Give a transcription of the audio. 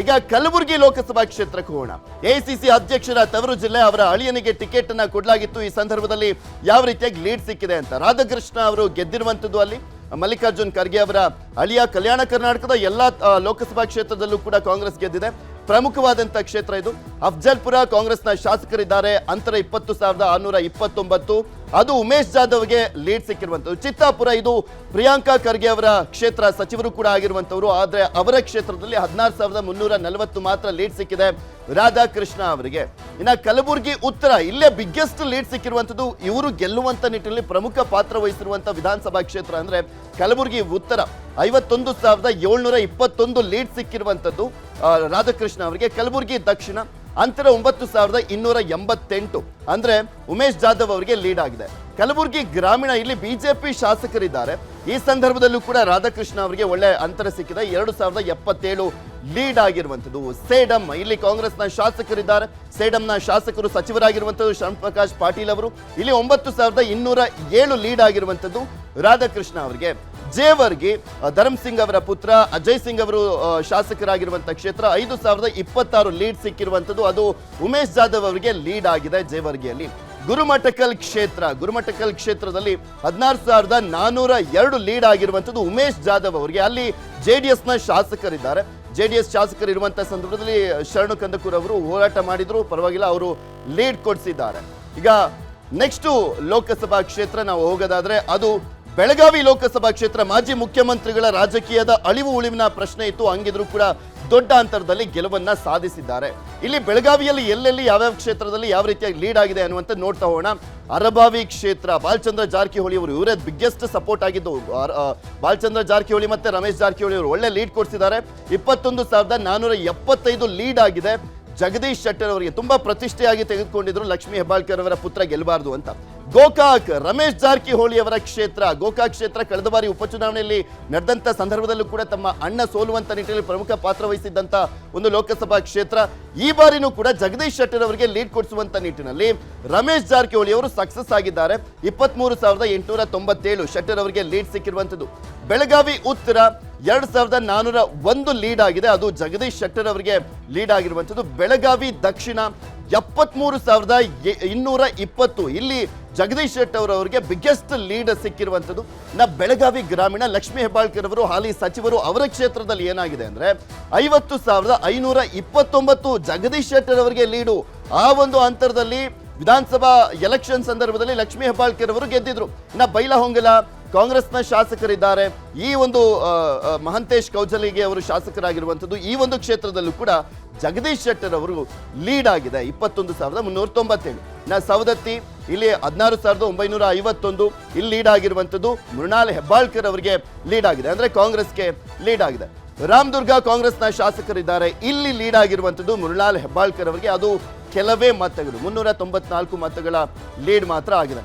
ಈಗ ಕಲಬುರಗಿ ಲೋಕಸಭಾ ಕ್ಷೇತ್ರಕ್ಕೆ ಹೋಗೋಣ. ಎಐಸಿಸಿ ಅಧ್ಯಕ್ಷರ ತವರು ಜಿಲ್ಲೆ ಅವರ ಅಳಿಯನಿಗೆ ಟಿಕೆಟ್ ಅನ್ನ ಕೊಡಲಾಗಿತ್ತು. ಈ ಸಂದರ್ಭದಲ್ಲಿ ಯಾವ ರೀತಿಯಾಗಿ ಲೀಡ್ ಸಿಕ್ಕಿದೆ ಅಂತ ರಾಧಾಕೃಷ್ಣ ಅವರು ಗೆದ್ದಿರುವಂತದ್ದು ಅಲ್ಲಿ. ಮಲ್ಲಿಕಾರ್ಜುನ್ ಖರ್ಗೆ ಅವರ ಅಳಿಯ ಕಲ್ಯಾಣ ಕರ್ನಾಟಕದ ಎಲ್ಲಾ ಲೋಕಸಭಾ ಕ್ಷೇತ್ರದಲ್ಲೂ ಕೂಡ ಕಾಂಗ್ರೆಸ್ ಗೆದ್ದಿದೆ. ಪ್ರಮುಖವಾದಂತ ಕ್ಷೇತ್ರ ಇದು. ಅಫ್ಜಲ್ಪುರ ಕಾಂಗ್ರೆಸ್ನ ಶಾಸಕರಿದ್ದಾರೆ. ಅಂತರ ಇಪ್ಪತ್ತು ಸಾವಿರದ ಆರುನೂರ ಇಪ್ಪತ್ತೊಂಬತ್ತು. ಅದು ಉಮೇಶ್ ಜಾಧವ್ಗೆ ಲೀಡ್ ಸಿಕ್ಕಿರುವಂತದ್ದು ಚಿತ್ತಾಪುರ ಇದು ಪ್ರಿಯಾಂಕಾ ಖರ್ಗೆ ಅವರ ಕ್ಷೇತ್ರ ಸಚಿವರು ಕೂಡ ಆಗಿರುವಂತವರು ಆದರೆ ಅವರ ಕ್ಷೇತ್ರದಲ್ಲಿ ಹದಿನಾರು ಸಾವಿರದ ಮುನ್ನೂರ ನಲವತ್ತು ಮಾತ್ರ ಲೀಡ್ ಸಿಕ್ಕಿದೆ. ರಾಧಾಕೃಷ್ಣ ಅವರಿಗೆ, ಇನ್ನು ಕಲಬುರಗಿ ಉತ್ತರ, ಇಲ್ಲೇ ಬಿಗ್ಗೆಸ್ಟ್ ಲೀಡ್ ಸಿಕ್ಕಿರುವಂಥದ್ದು ಇವರು ಗೆಲ್ಲುವಂತ ನಿಟ್ಟಿನಲ್ಲಿ ಪ್ರಮುಖ ಪಾತ್ರ ವಹಿಸಿರುವಂಥ ವಿಧಾನಸಭಾ ಕ್ಷೇತ್ರ ಅಂದ್ರೆ ಕಲಬುರಗಿ ಉತ್ತರ. ಐವತ್ತೊಂದು ಸಾವಿರದ ಏಳ್ನೂರ ಇಪ್ಪತ್ತೊಂದು ಲೀಡ್ ಸಿಕ್ಕಿರುವಂತದ್ದು ರಾಧಾಕೃಷ್ಣ ಅವರಿಗೆ, ಕಲಬುರಗಿ ದಕ್ಷಿಣ, ಅಂತರ ಒಂಬತ್ತು ಸಾವಿರದ ಇನ್ನೂರ ಎಂಬತ್ತೆಂಟು. ಅಂದ್ರೆ ಉಮೇಶ್ ಜಾಧವ್ ಅವರಿಗೆ ಲೀಡ್ ಆಗಿದೆ. ಕಲಬುರಗಿ ಗ್ರಾಮೀಣ, ಇಲ್ಲಿ ಬಿಜೆಪಿ ಶಾಸಕರಿದ್ದಾರೆ. ಈ ಸಂದರ್ಭದಲ್ಲೂ ಕೂಡ ರಾಧಾಕೃಷ್ಣ ಅವರಿಗೆ ಒಳ್ಳೆ ಅಂತರ ಸಿಕ್ಕಿದೆ. ಎರಡು ಸಾವಿರದ ಎಪ್ಪತ್ತೇಳು ಲೀಡ್ ಆಗಿರುವಂತದ್ದು ಸೇಡಂ, ಇಲ್ಲಿ ಕಾಂಗ್ರೆಸ್ನ ಶಾಸಕರಿದ್ದಾರೆ. ಸೇಡಂನ ಶಾಸಕರು ಸಚಿವರಾಗಿರುವಂತದ್ದು ಶ್ಯಾಮ್ ಪ್ರಕಾಶ್ ಪಾಟೀಲ್ ಅವರು. ಇಲ್ಲಿ ಒಂಬತ್ತು ಸಾವಿರದ ಇನ್ನೂರ ಏಳು ಲೀಡ್ ಆಗಿರುವಂತದ್ದು ರಾಧಾಕೃಷ್ಣ ಅವರಿಗೆ. ಜೇವರ್ಗಿ ಧರ್ಮ್ ಸಿಂಗ್ ಅವರ ಪುತ್ರ, ಅಜಯ್ ಸಿಂಗ್ ಅವರು ಶಾಸಕರಾಗಿರುವಂತಹ ಕ್ಷೇತ್ರ ಐದು ಸಾವಿರದ ಇಪ್ಪತ್ತಾರು ಲೀಡ್ ಸಿಕ್ಕಿರುವಂತದ್ದು ಅದು ಉಮೇಶ್ ಜಾಧವ್ ಅವರಿಗೆ ಲೀಡ್ ಆಗಿದೆ ಜೇವರ್ಗಿಯಲ್ಲಿ. ಗುರುಮಠಕಲ್ ಕ್ಷೇತ್ರ, ಗುರುಮಠಕಲ್ ಕ್ಷೇತ್ರದಲ್ಲಿ ಹದಿನಾರು ಸಾವಿರದ ನಾನೂರ ಎರಡು ಲೀಡ್ ಆಗಿರುವಂತದ್ದು ಉಮೇಶ್ ಜಾಧವ್ ಅವರಿಗೆ. ಅಲ್ಲಿ ಜೆ ಡಿ ಎಸ್ನ ಶಾಸಕರಿದ್ದಾರೆ. ಜೆ ಡಿ ಎಸ್ ಶಾಸಕರು ಇರುವಂತಹ ಸಂದರ್ಭದಲ್ಲಿ ಶರಣು ಕಂದಕೂರ್ ಅವರು ಹೋರಾಟ ಮಾಡಿದ್ರು, ಪರವಾಗಿಲ್ಲ, ಅವರು ಲೀಡ್ ಕೊಡಿಸಿದ್ದಾರೆ. ಈಗ ನೆಕ್ಸ್ಟ್ ಲೋಕಸಭಾ ಕ್ಷೇತ್ರ ನಾವು ಹೋಗೋದಾದ್ರೆ ಅದು ಬೆಳಗಾವಿ ಲೋಕಸಭಾ ಕ್ಷೇತ್ರ ಮಾಜಿ ಮುಖ್ಯಮಂತ್ರಿಗಳ ರಾಜಕೀಯದ ಅಳಿವು ಉಳಿವಿನ ಪ್ರಶ್ನೆ ಇತ್ತು. ಹಂಗಿದ್ರು ಕೂಡ ದೊಡ್ಡ ಅಂತರದಲ್ಲಿ ಗೆಲುವನ್ನ ಸಾಧಿಸಿದ್ದಾರೆ. ಇಲ್ಲಿ ಬೆಳಗಾವಿಯಲ್ಲಿ ಎಲ್ಲೆಲ್ಲಿ ಯಾವ್ಯಾವ ಕ್ಷೇತ್ರದಲ್ಲಿ ಯಾವ ರೀತಿಯಾಗಿ ಲೀಡ್ ಆಗಿದೆ ಅನ್ನುವಂತ ನೋಡ್ತಾ ಹೋಗೋಣ. ಅರಬಾವಿ ಕ್ಷೇತ್ರ, ಬಾಲಚಂದ್ರ ಜಾರಕಿಹೊಳಿ ಅವರು ಇವರೇ ಬಿಗ್ಗೆಸ್ಟ್ ಸಪೋರ್ಟ್ ಆಗಿದ್ದು ಬಾಲಚಂದ್ರ ಜಾರಕಿಹೊಳಿ ಮತ್ತೆ ರಮೇಶ್ ಜಾರಕಿಹೊಳಿ ಅವರು ಒಳ್ಳೆ ಲೀಡ್ ಕೊಡ್ಸಿದ್ದಾರೆ. ಇಪ್ಪತ್ತೊಂದು ಸಾವಿರದ ನಾನೂರ ಎಪ್ಪತ್ತೈದು ಲೀಡ್ ಆಗಿದೆ. ಜಗದೀಶ್ ಶೆಟ್ಟರ್ ಅವರಿಗೆ ತುಂಬಾ ಪ್ರತಿಷ್ಠೆಯಾಗಿ ತೆಗೆದುಕೊಂಡಿದ್ರು. ಲಕ್ಷ್ಮೀ ಹೆಬ್ಬಾಳ್ಕರ್ ಅವರ ಪುತ್ರ ಗೆಲ್ಲಬಾರದು ಅಂತ. ಗೋಕಾಕ್ ರಮೇಶ್ ಜಾರಕಿಹೊಳಿ ಅವರ ಕ್ಷೇತ್ರ. ಗೋಕಾಕ್ ಕ್ಷೇತ್ರ ಕಳೆದ ಬಾರಿ ಉಪಚುನಾವಣೆಯಲ್ಲಿ ನಡೆದಂಥ ಸಂದರ್ಭದಲ್ಲೂ ಕೂಡ ತಮ್ಮ ಅಣ್ಣ ಸೋಲುವಂತ ನಿಟ್ಟಿನಲ್ಲಿ ಪ್ರಮುಖ ಪಾತ್ರ ವಹಿಸಿದ್ದಂತ ಒಂದು ಲೋಕಸಭಾ ಕ್ಷೇತ್ರ. ಈ ಬಾರಿನೂ ಕೂಡ ಜಗದೀಶ್ ಶೆಟ್ಟರ್ ಅವರಿಗೆ ಲೀಡ್ ಕೊಡಿಸುವಂತ ನಿಟ್ಟಿನಲ್ಲಿ ರಮೇಶ್ ಜಾರಕಿಹೊಳಿ ಅವರು ಸಕ್ಸಸ್ ಆಗಿದ್ದಾರೆ. ಇಪ್ಪತ್ಮೂರು ಸಾವಿರದ ಎಂಟುನೂರ ತೊಂಬತ್ತೇಳು ಶೆಟ್ಟರ್ ಅವರಿಗೆ ಲೀಡ್ ಸಿಕ್ಕಿರುವಂತದ್ದು. ಬೆಳಗಾವಿ ಉತ್ತರ ಎರಡು ಸಾವಿರದ ನಾನ್ನೂರ ಒಂದು ಲೀಡ್ ಆಗಿದೆ. ಅದು ಜಗದೀಶ್ ಶೆಟ್ಟರ್ ಅವರಿಗೆ ಲೀಡ್ ಆಗಿರುವಂತದ್ದು. ಬೆಳಗಾವಿ ದಕ್ಷಿಣ ಎಪ್ಪತ್ಮೂರು ಸಾವಿರದ ಇನ್ನೂರ ಇಪ್ಪತ್ತು. ಇಲ್ಲಿ ಜಗದೀಶ್ ಶೆಟ್ಟರ್ ಅವರಿಗೆ ಬಿಗ್ಗೆಸ್ಟ್ ಲೀಡ್ ಸಿಕ್ಕಿರುವಂಥದ್ದು. ನಾ ಬೆಳಗಾವಿ ಗ್ರಾಮೀಣ ಲಕ್ಷ್ಮೀ ಹೆಬ್ಬಾಳ್ಕರ್ ಅವರು, ಹಾಲಿ ಸಚಿವರು ಅವರ ಕ್ಷೇತ್ರದಲ್ಲಿ ಏನಾಗಿದೆ ಅಂದರೆ, ಐವತ್ತು ಸಾವಿರದ ಐನೂರ ಇಪ್ಪತ್ತೊಂಬತ್ತು ಜಗದೀಶ್ ಶೆಟ್ಟರ್ ಅವರಿಗೆ ಲೀಡು ಆ ಒಂದು ಅಂತರದಲ್ಲಿ ವಿಧಾನಸಭಾ ಎಲೆಕ್ಷನ್ ಸಂದರ್ಭದಲ್ಲಿ ಲಕ್ಷ್ಮೀ ಹೆಬ್ಬಾಳ್ಕರ್ ಅವರು ಗೆದ್ದಿದ್ರು. ಇನ್ನು ಬೈಲಹೊಂಗಲ ಕಾಂಗ್ರೆಸ್ನ ಶಾಸಕರಿದ್ದಾರೆ. ಈ ಒಂದು ಮಹಂತೇಶ್ ಕೌಜಲಿಗೆ ಅವರು ಶಾಸಕರಾಗಿರುವಂಥದ್ದು ಈ ಒಂದು ಕ್ಷೇತ್ರದಲ್ಲೂ ಕೂಡ ಜಗದೀಶ್ ಶೆಟ್ಟರ್ ಅವರು ಲೀಡ್ ಆಗಿದೆ. ಇಪ್ಪತ್ತೊಂದು ಸಾವಿರದ ಮುನ್ನೂರ ತೊಂಬತ್ತೇಳು. ನಾ ಸವದತ್ತಿ, ಇಲ್ಲಿ ಹದಿನಾರು ಸಾವಿರದ ಒಂಬೈನೂರ ಐವತ್ತೊಂದು, ಇಲ್ಲಿ ಲೀಡ್ ಆಗಿರುವಂಥದ್ದು ಮೃಣಾಲ್ ಹೆಬ್ಬಾಳ್ಕರ್ ಅವರಿಗೆ ಲೀಡ್ ಆಗಿದೆ. ಅಂದ್ರೆ ಕಾಂಗ್ರೆಸ್ಗೆ ಲೀಡ್ ಆಗಿದೆ. ರಾಮದುರ್ಗ ಕಾಂಗ್ರೆಸ್ನ ಶಾಸಕರಿದ್ದಾರೆ. ಇಲ್ಲಿ ಲೀಡ್ ಆಗಿರುವಂಥದ್ದು ಮೃಣಾಲ್ ಹೆಬ್ಬಾಳ್ಕರ್ ಅವರಿಗೆ. ಅದು ಕೆಲವೇ ಮತಗಳು, ಮುನ್ನೂರ ತೊಂಬತ್ನಾಲ್ಕು ಮತಗಳ ಲೀಡ್ ಮಾತ್ರ ಆಗಿದೆ.